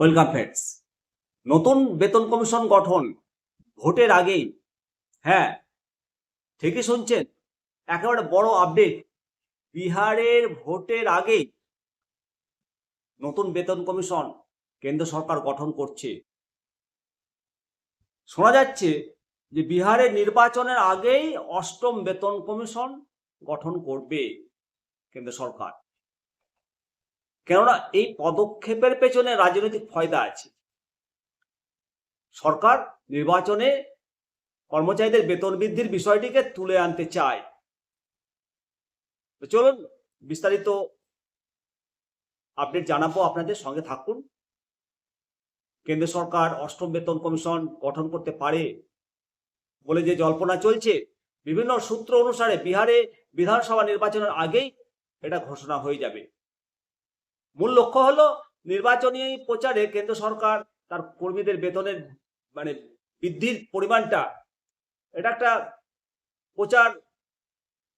Welcome friends. নতুন বেতন commission গঠন ভোটের আগেই। হ্যাঁ ঠিকই শুনছেন। একেবারে বড় আপডেট বিহারের ভোটের আগেই নতুন বেতন কমিশন কেন্দ্র সরকার গঠন করছে। শোনা যাচ্ছে যে বিহারের নির্বাচনের আগেই অষ্টম বেতন কমিশন গঠন করবে কেন্দ্র সরকার। কেননা এই পদক্ষেপের পেছনে রাজনৈতিক ফয়দা আছে। সরকার নির্বাচনে কর্মচারীদের বেতন বৃদ্ধির বিষয়টিকে তুলে আনতে চায়। চলুন বিস্তারিত আপডেট জানাব আপনাদের সঙ্গে থাকুন। কেন্দ্র সরকার অষ্টম বেতন কমিশন গঠন করতে পারে বলে যে জল্পনা চলছে, বিভিন্ন সূত্র অনুসারে বিহারে বিধানসভা নির্বাচনের আগেই এটা ঘোষণা হয়ে যাবে। মূল লক্ষ্য হলো নির্বাচনী প্রচারে কেন্দ্র সরকার তার কর্মীদের বেতনের মানে বৃদ্ধির পরিমাণটা এটা একটা প্রচার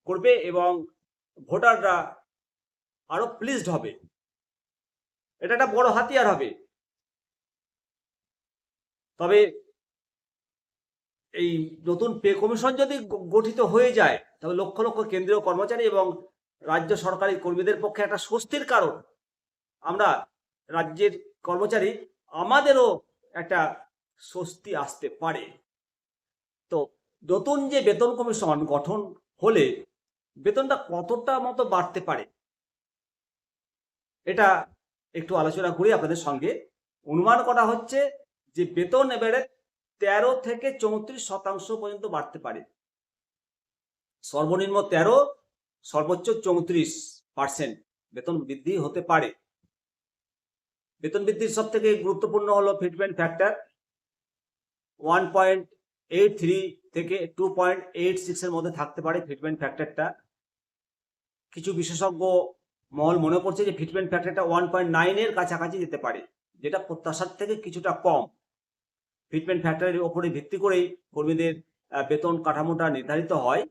করবে এবং ভোটাররা আরও প্লিজড হবে। এটা একটা বড় হাতিয়ার হবে। তবে এই নতুন পে কমিশন যদি গঠিত হয়ে যায়, তবে লক্ষ লক্ষ কেন্দ্রীয় কর্মচারী এবং রাজ্য সরকারি কর্মীদের পক্ষে একটা স্বস্তির কারণ। আমরা রাজ্যের কর্মচারী, আমাদেরও একটা স্বস্তি আসতে পারে। তো নতুন যে বেতন কমিশন গঠন হলে বেতনটা কতটা মতো বাড়তে পারে, এটা একটু আলোচনা করি আপনাদের সঙ্গে। অনুমান করা হচ্ছে যে বেতন এবারে তেরো থেকে চৌত্রিশ শতাংশ পর্যন্ত বাড়তে পারে। সর্বনিম্ন তেরো, সর্বোচ্চ চৌত্রিশ পার্সেন্ট বেতন বৃদ্ধি হতে পারে। বেতন বৃদ্ধির সব থেকে গুরুত্বপূর্ণ হলো fitment factor one point eight three থেকে টু পয়েন্ট এইট সিক্স এর মধ্যে থাকতে পারে ফিটমেন্ট ফ্যাক্টরটা কিছু বিশেষজ্ঞ মহল মনে করছে যে ফিটমেন্ট ফ্যাক্টরটা ওয়ান পয়েন্ট নাইনের কাছাকাছি যেতে পারে, যেটা প্রত্যাশার থেকে কিছুটা কম। ফিটমেন্ট ফ্যাক্টরের ওপরে ভিত্তি করেই কর্মীদের বেতন কাঠামোটা নির্ধারিত হয়।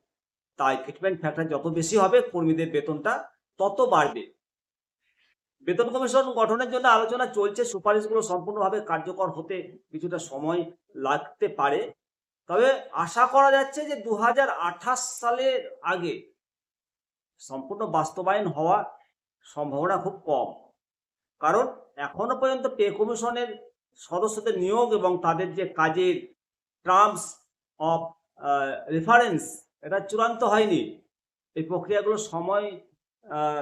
তাই ফিটমেন্ট ফ্যাক্টর যত বেশি হবে, কর্মীদের বেতনটা তত বাড়বে। বেতন কমিশন গঠনের জন্য আলোচনা চলছে, সুপারিশগুলো সম্পূর্ণভাবে কার্যকর হতে কিছুটা সময় লাগতে পারে। তবে আশা করা যাচ্ছে যে দু হাজার আঠাশ সালের আগে সম্পূর্ণ বাস্তবায়ন হওয়া সম্ভাবনা খুব কম। কারণ এখনও পর্যন্ত পে কমিশনের সদস্যদের নিয়োগ এবং তাদের যে কাজের টার্মস অফ রেফারেন্স এটা চূড়ান্ত হয়নি। এই প্রক্রিয়াগুলো সময়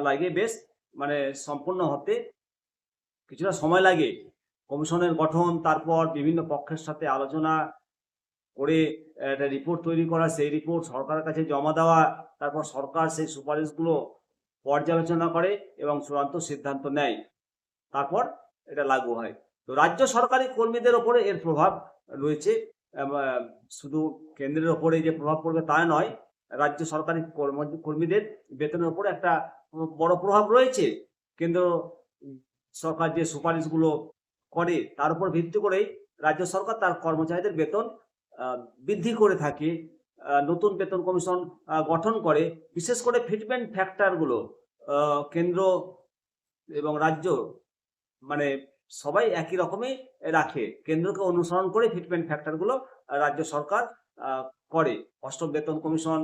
লাগে বেশ মানে সম্পূর্ণ হতে কিছুটা সময় লাগে। কমিশনের গঠন, তারপর বিভিন্ন পক্ষের সাথে আলোচনা করে একটা রিপোর্ট তৈরি করা, সেই রিপোর্ট সরকারের কাছে জমা দেওয়া, তারপর সরকার সেই সুপারিশগুলো পর্যালোচনা করে এবং চূড়ান্ত সিদ্ধান্ত নেয়। তারপর এটা লাগু হয়। তো রাজ্য সরকারি কর্মীদের ওপরে এর প্রভাব রয়েছে। শুধু কেন্দ্রের ওপরে যে প্রভাব পড়বে তা নয় রাজ্য সরকারি কর্ম- কর্মীদের বেতনের উপর একটা বড় প্রভাব রয়েছে। কেন্দ্র সরকার যে সুপারিশগুলো করে, তার উপর ভিত্তি করেই রাজ্য সরকার তার কর্মচারীদের বেতন বৃদ্ধি করে থাকে। নতুন বেতন কমিশন গঠন করে। বিশেষ করে ফিটমেন্ট ফ্যাক্টরগুলো কেন্দ্র এবং রাজ্য মানে সবাই একই রকমই রাখে। কেন্দ্রকে অনুসরণ করে ফিটমেন্ট ফ্যাক্টরগুলো রাজ্য সরকার করে। অষ্টম বেতন কমিশন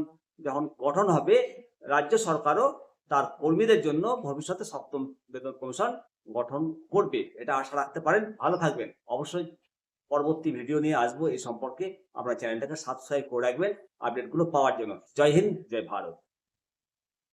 যখন গঠন হবে, রাজ্য সরকারও তার কর্মীদের জন্য ভবিষ্যতে সপ্তম বেতন কমিশন গঠন করবে। এটা আশা রাখতে পারেন। ভালো থাকবেন। অবশ্যই পরবর্তী ভিডিও নিয়ে আসব। এই সম্পর্কে আপনার চ্যানেলটাকে সাবস্ক্রাইব করে রাখবেন, আপডেটগুলো পাওয়ার জন্য। জয় হিন্দ, জয় ভারত।